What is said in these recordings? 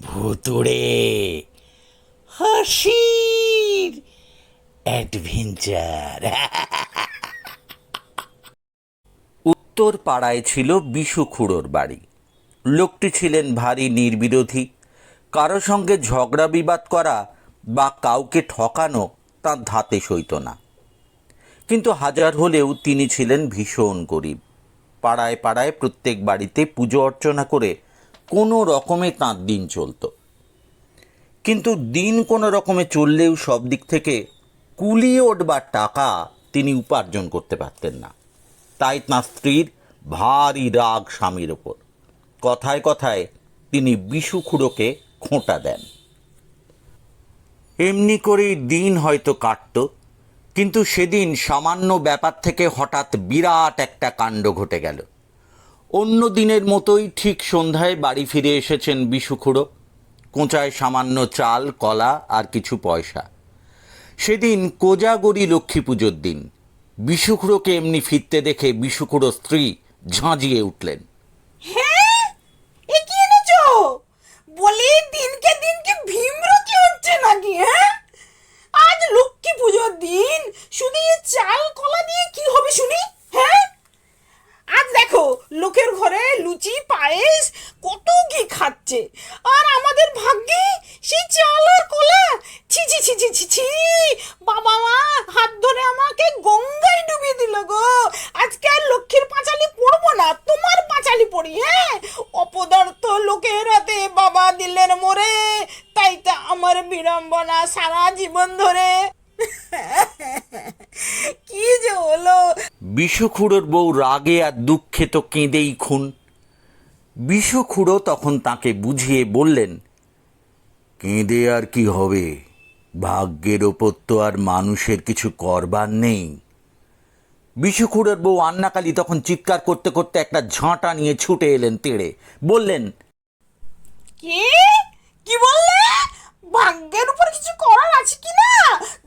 ভুতুড়ে, হাসির অ্যাডভেঞ্চার। উত্তর পাড়ায় ছিল বিশু খুড়োর বাড়ি। লোকটি ছিলেন ভারী নির্বিরোধী। কারও সঙ্গে ঝগড়া বিবাদ করা বা কাউকে ঠকানো তার ধাতে সইত না। কিন্তু হাজার হলেও তিনি ছিলেন ভীষণ গরিব। পাড়ায় পাড়ায় প্রত্যেক বাড়িতে পুজো অর্চনা করে কোনো রকমে তাঁর দিন চলত। কিন্তু দিন কোনো রকমে চললেও সব দিক থেকে কুলিয়ে উঠবার টাকা তিনি উপার্জন করতে পারতেন না। তাই তাঁর স্ত্রীর ভারী রাগ স্বামীর ওপর। কথায় কথায় তিনি বিশু খুড়োকে খোঁটা দেন। এমনি করেই দিন হয়তো কাটত কিন্তু সেদিন সামান্য ব্যাপার থেকে হঠাৎ বিরাট একটা কাণ্ড ঘটে গেল। অন্য দিনের মতোই ঠিক সন্ধ্যায় বাড়ি ফিরে এসেছেন বিশুখুড়ো কোঁচায় সামান্য চাল, কলা আর কিছু পয়সা। সেদিন কোজাগরি লক্ষ্মী পুজোর দিন। বিশুখুড়োকে এমনি ফিরতে দেখে বিশুখুড়ো স্ত্রী ঝাঁঝিয়ে উঠলেন। বলি দিনকে দিনকে ভীমরতি হচ্ছে নাকি হ্যাঁ? পুজোর দিন? শুধু চাল কলা দিয়ে কি হবে শুনি? হ্যাঁ? আজ দেখো, লোকের ঘরে লুচি, পায়েস, কত কি খাচ্ছে। আর আমাদের ভাগ্যে সেই চাল আর কলা। ছি ছি ছি ছি ছি ছি। বাবা মা, হাত ধরে আমাকে গঙ্গায় ডুবিয়ে দিল গো। আজকে আর লক্ষ্মীর পাঁচালি পড়ব না, তোমার পাঁচালি পড়ি হ্যাঁ? অপদার্থ লোকের হাতে বাবা দিলেন মোরে, তাই তা আমার বিড়ম্বনা সারা জীবন ধরে। কি যে হলো? বিশুখুড়োর বউ রাগে আর দুঃখে তো কেঁদেই খুন। বিশুখুড়ো তখন তাকে বুঝিয়ে বললেন কেঁদে আর কি হবে? ভাগ্যের ওপর তো আর মানুষের কিছু করবার নেই। বিশুখুড়োর বউ আন্নাকালী তখন চিৎকার করতে করতে একটা ঝাঁটা নিয়ে ছুটে এলেন তেড়ে। বললেন কি? কি বললে? ভাগ্যের উপর কিছু করার আছে কি না? দাঁড়াও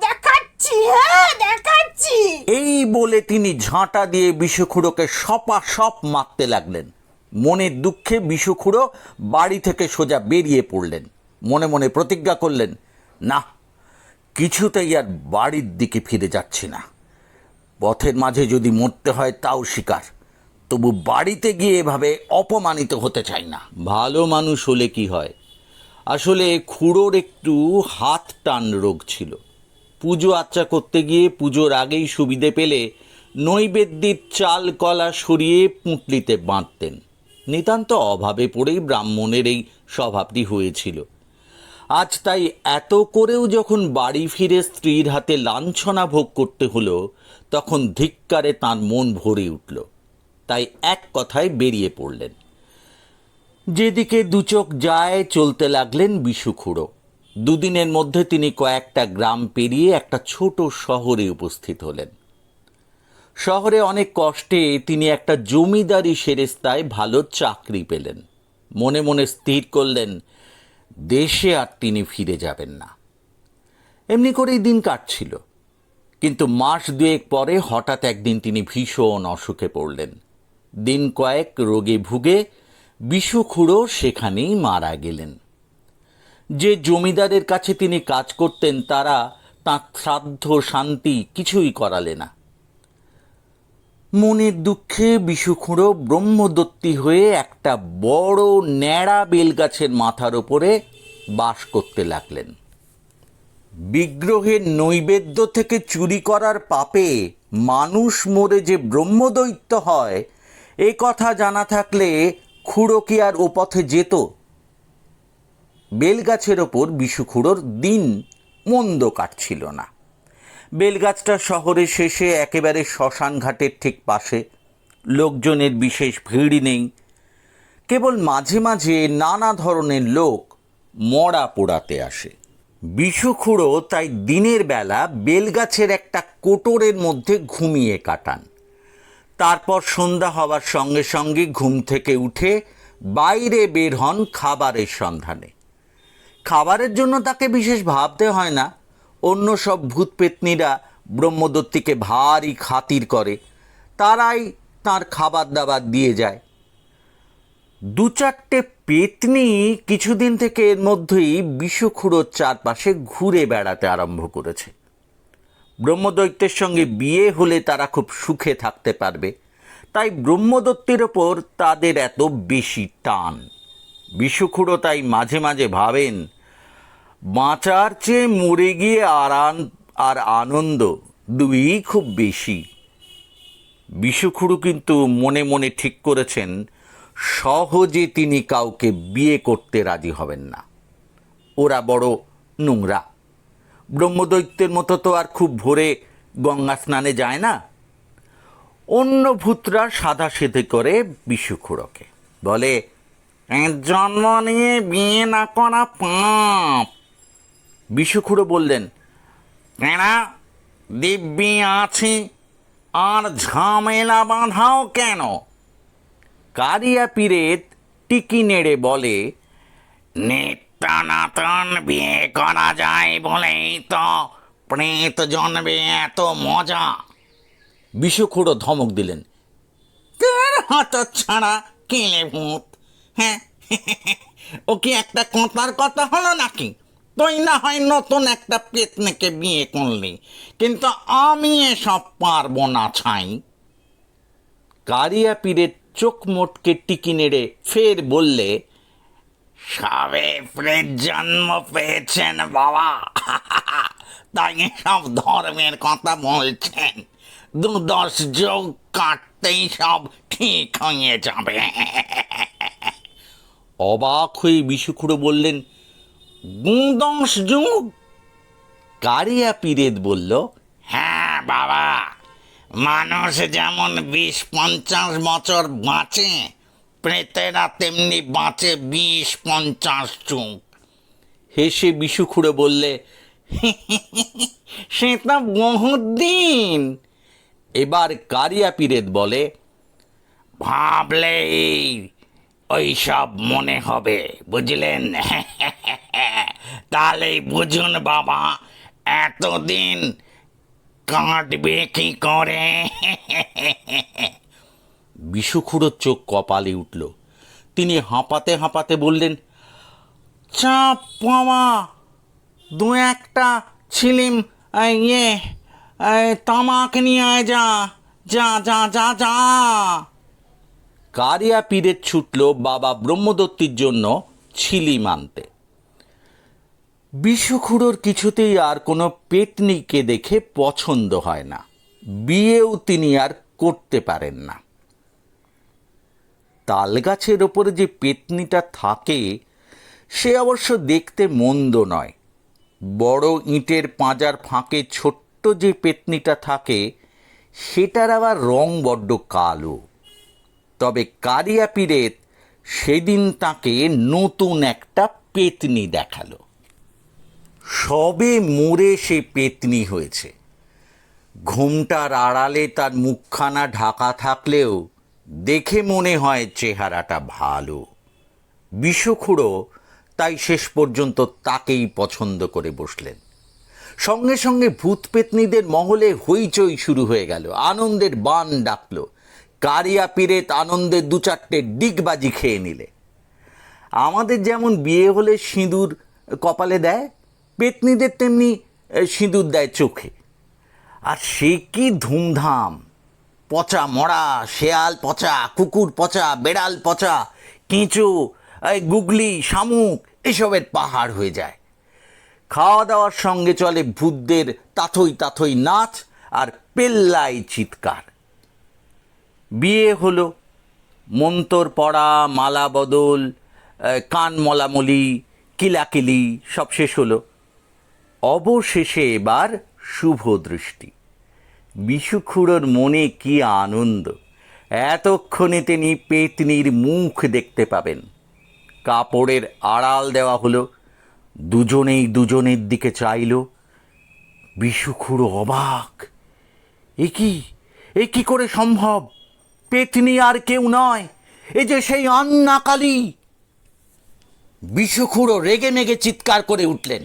দেখাচ্ছি হ্যাঁ দেখাচ্ছি। এই বলে তিনি ঝাঁটা দিয়ে বিশুখুড়োকে সপা সপ মারতে লাগলেন। মনের দুঃখে বিশুখুড়ো বাড়ি থেকে সোজা বেরিয়ে পড়লেন। মনে মনে প্রতিজ্ঞা করলেন না কিছুতেই আর বাড়ির দিকে ফিরে যাচ্ছি না। পথের মাঝে যদি মরতে হয় তাও শিকার। তবু বাড়িতে গিয়ে এভাবে অপমানিত হতে চাই না। ভালো মানুষ হলে কি হয়? আসলে খুড়োর একটু হাত টান রোগ ছিল। পুজো আচ্চা করতে গিয়ে পুজোর আগেই সুবিধে পেলে নৈবেদ্যের চাল কলা সরিয়ে পুঁটলিতে বাঁধতেন। নিতান্ত অভাবে পড়েই ব্রাহ্মণের এই স্বভাবটি হয়েছিল। আজ তাই এত করেও যখন বাড়ি ফিরে স্ত্রীর হাতে লাঞ্ছনা ভোগ করতে হলো, তখন ধিক্কারে তাঁর মন ভরে উঠল। তাই এক কথায় বেরিয়ে পড়লেন। যেদিকে দুচোখ যায় চলতে লাগলেন বিশুখুড়ো। দুদিনের মধ্যে তিনি কয়েকটা গ্রাম পেরিয়ে একটা ছোট শহরে উপস্থিত হলেন। শহরে অনেক কষ্টে তিনি একটা জমিদারি সেরেস্তায় ভালো চাকরি পেলেন। মনে মনে স্থির করলেন, দেশে আর তিনি ফিরে যাবেন না। এমনি করেই দিন কাটছিল। কিন্তু মাস দুয়েক পরে হঠাৎ একদিন তিনি ভীষণ অসুখে পড়লেন। দিন কয়েক রোগে ভুগে বিষুখুড়ো সেখানেই মারা গেলেন। যে জমিদারের কাছে তিনি কাজ করতেন, তারা তাঁর শ্রাদ্ধ, শান্তি কিছুই করালে না। মনের দুঃখে বিষুখুঁড়ো ব্রহ্মদত্তী হয়ে একটা বড় ন্যাড়া বেলগাছের মাথার ওপরে বাস করতে লাগলেন। বিগ্রহের নৈবেদ্য থেকে চুরি করার পাপে মানুষ মরে যে ব্রহ্মদৈত্য হয়, এ কথা জানা থাকলে খুঁড়ো কি আর ও পথে যেত? বেলগাছের ওপর বিশুখুড়োর দিন মন্দ কাটছিল না। বেলগাছটা শহরের শেষে একেবারে শ্মশান ঘাটের ঠিক পাশে। লোকজনের বিশেষ ভিড় নেই। কেবল মাঝে মাঝে নানা ধরনের লোক মরা পোড়াতে আসে। বিশুখুড়ো তাই দিনের বেলা বেলগাছের একটা কোটরের মধ্যে ঘুমিয়ে কাটান। তারপর সন্ধ্যা হওয়ার সঙ্গে সঙ্গে ঘুম থেকে উঠে বাইরে বের হন খাবারের সন্ধানে। খাবারের জন্য তাকে বিশেষ ভাবতে হয় না। অন্য সব ভূত পেতনিরা ব্রহ্মদত্তিকে ভারী খাতির করে। তারাই তার খাবার দাবার দিয়ে যায়। দু চারটে পেতনি কিছুদিন থেকে এর মধ্যেই বিষখুড়োর চারপাশে ঘুরে বেড়াতে আরম্ভ করেছে। ব্রহ্মদৈত্যের সঙ্গে বিয়ে হলে তারা খুব সুখে থাকতে পারবে। তাই ব্রহ্মদত্তের ওপর তাদের এত বেশি টান। বিষখুড়ো তাই মাঝে মাঝে ভাবেন, বাঁচার চেয়ে মরে গিয়ে আরান আর আনন্দ দুই খুব বেশি। বিষুখুড়ু কিন্তু মনে মনে ঠিক করেছেন, সহজে তিনি কাউকে বিয়ে করতে রাজি হবেন না। ওরা বড় নোংরা। ব্রহ্মদৈত্যের মতো তো আর খুব ভোরে গঙ্গা স্নানে যায় না। অন্য ভূতরা সাদা সেধে করে বিষুখুড়োকে বলে "এর জন্ম নিয়ে বিয়ে না করা পাপ। বিষুখুড়ো বললেন, কেনা, দিব্যি আছি, আর ঝামেলা বাঁধাও কেন? কারিয়া পীরেত টিকি নেড়ে বলে, নিত্যানাতন বিয়ে করা যায় বলেই তো প্রেত জন্মে এত মজা। বিষুখুড়ো ধমক দিলেন, তোর হাত ছাড়া কেলে ভূত হ্যাঁ। ও কি একটা কথার কথা হলো নাকি? তুই না হয় নতুন একটা পেতনিকে বিয়ে করলি, কিন্তু আমি এসব পারব না, ছাই। কারিয়া পীরের চোখ মোটকে টিকি নেড়ে ফের বললে, সবে প্রেত জন্ম পেয়েছেন, বাবা। তাই সব ধর্মের কথা বলছেন। দু দশ যোগ কাটতেই সব ঠিক হয়ে যাবে। অবাক হয়ে বিশুখুড়ো বললেন দু দশ যুগ কারিয়া পীরেত বলল হ্যাঁ বাবা, মানুষ যেমন বিশ পঞ্চাশ বছর বাঁচে, প্রেতেরা তেমনি বাঁচে বিশ পঞ্চাশ যুগ। হেসে বিশু খুঁড়ে বললে, সে তো বহুদিন এবার কারিয়া পীরেত বলে ভাবলেই ওই সব মনে হবে, বুঝলেন? তাহলেই বুঝুন বাবা, এতদিন কাটবে কি করে? বিষুখুড়োর চোখ কপালে উঠল। তিনি হাঁপাতে হাঁপাতে বললেন, চাপ পাওয়া দু একটা ছিলিম ইয়ে তামাক নিয়ে আয়, যা যা যা যা যা। কারিয়া পীরের ছুটল বাবা ব্রহ্মদত্তির জন্য ছিলি মানতে। বিষুখুড়োর কিছুতেই আর কোনো পেতনিকে দেখে পছন্দ হয় না। বিয়েও তিনি আর করতে পারেন না। তাল গাছের ওপরে যে পেতনিটা থাকে, সে অবশ্য দেখতে মন্দ নয়। বড় ইঁটের পাঁজার ফাঁকে ছোট্ট যে পেতনিটা থাকে, সেটার আবার রং বড্ড কালো। তবে কারিয়া পীরেত সেদিন তাকে নতুন একটা পেতনি দেখাল। সবে মরে সে পেতনি হয়েছে। ঘুমটার আড়ালে তার মুখখানা ঢাকা থাকলেও দেখে মনে হয় চেহারাটা ভালো। বিষখুড়ো তাই শেষ পর্যন্ত তাকেই পছন্দ করে বসলেন। সঙ্গে সঙ্গে ভূত পেতনিদের মহলে হইচই শুরু হয়ে গেল, আনন্দের বান ডাকলো। কারিয়া পীরেত আনন্দে দু চারটে ডিগবাজি খেয়ে নিলে। আমাদের যেমন বিয়ে হলে সিঁদুর কপালে দেয়, পেতনিদের তেমনি সিঁদুর দেয় চোখে। আর সে কি ধুমধাম, পচা মরা শেয়াল পচা, কুকুর পচা, বেড়াল পচা, কেঁচো এই গুগলি, শামুক, এসবের পাহাড় হয়ে যায়। খাওয়া দাওয়ার সঙ্গে চলে ভূতদের তাথই তাথই নাচ আর পেল্লাই চিৎকার। বিয়ে হলো। মন্তর পড়া, মালা বদল কান মলামলি, কিলাকিলি, সব শেষ হলো। অবশেষে এবার শুভ দৃষ্টি। বিষুখুড়োর মনে কি আনন্দ। এতক্ষণে তিনি পেতনির মুখ দেখতে পাবেন। কাপড়ের আড়াল দেওয়া হলো। দুজনেই দুজনের দিকে চাইল। বিষুখুড়ো অবাক। এ কি? এ কি করে সম্ভব? পেতনি আর কেউ নয়। এ যে সেই অন্নাকালি বিষুখুড়ো রেগে মেগে চিৎকার করে উঠলেন।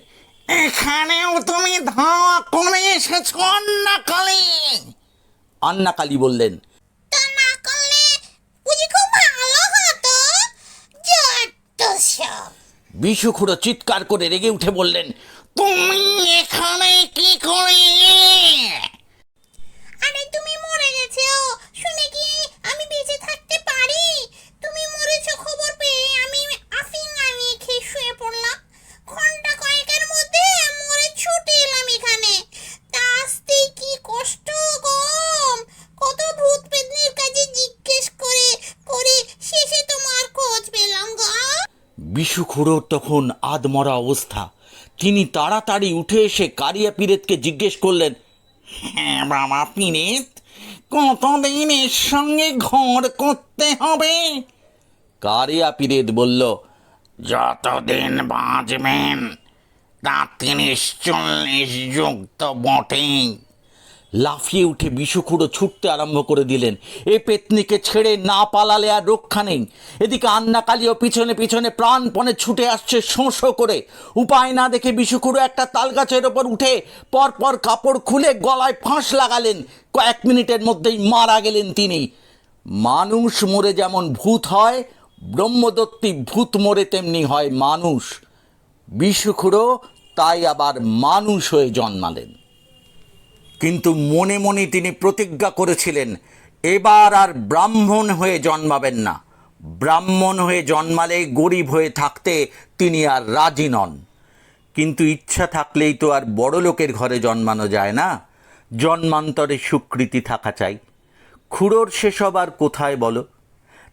এখানেও তুমি ধাওয়া করে এসেছ অন্নাকালি। অন্নাকালি বললেন বিশুখুড়ো চিৎকার করে রেগে উঠে বললেন তুমি এখানে কি করে বিশুখুড়োর তখন আধমরা অবস্থা। তিনি তাড়াতাড়ি উঠে এসে কারিয়া পিরেতকে জিজ্ঞেস করলেন হ্যাঁ বাবা পীরেত, কতদিন এর সঙ্গে ঘর করতে হবে? কারিয়া পিরেত বলল, যতদিন বাঁচবেন তা তিরিশ চল্লিশ যুগ তো বটেই। লাফিয়ে উঠে বিষুখুড়ো ছুটতে আরম্ভ করে দিলেন। এ পেতনিকে ছেড়ে না পালালে আর রক্ষা নেই। এদিকে আন্নাকালিও পিছনে পিছনে প্রাণপণে ছুটে আসছে শোঁ করে। উপায় না দেখে বিষুখুড়ো একটা তালগাছের ওপর উঠে পরপর কাপড় খুলে গলায় ফাঁস লাগালেন। কয়েক মিনিটের মধ্যেই মারা গেলেন তিনি। মানুষ মরে যেমন ভূত হয়, ব্রহ্মদত্তী ভূত মরে তেমনি হয় মানুষ। বিষুখুড়ো তাই আবার মানুষ হয়ে জন্মালেন। কিন্তু মনে মনে তিনি প্রতিজ্ঞা করেছিলেন, এবার আর ব্রাহ্মণ হয়ে জন্মাবেন না। ব্রাহ্মণ হয়ে জন্মালে গরিব হয়ে থাকতে তিনি আর রাজি নন। কিন্তু ইচ্ছা থাকলেই তো আর বড় লোকের ঘরে জন্মানো যায় না। জন্মান্তরে স্বীকৃতি থাকা চাই। খুড়োর সেসব আর কোথায় বলো?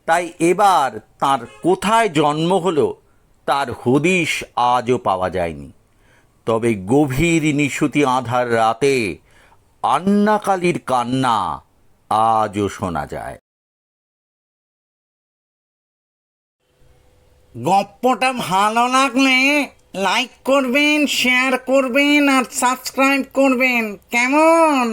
তাই এবার তার কোথায় জন্ম হলো, তার হদিশ আজও পাওয়া যায়নি। তবে গভীর নিশুতি আধার রাতে আন্নাকালির কান্না আজও শোনা যায়। গপ্পটা ভালো লাগলে লাইক করবেন শেয়ার করবেন আর সাবস্ক্রাইব করবেন। কেমন?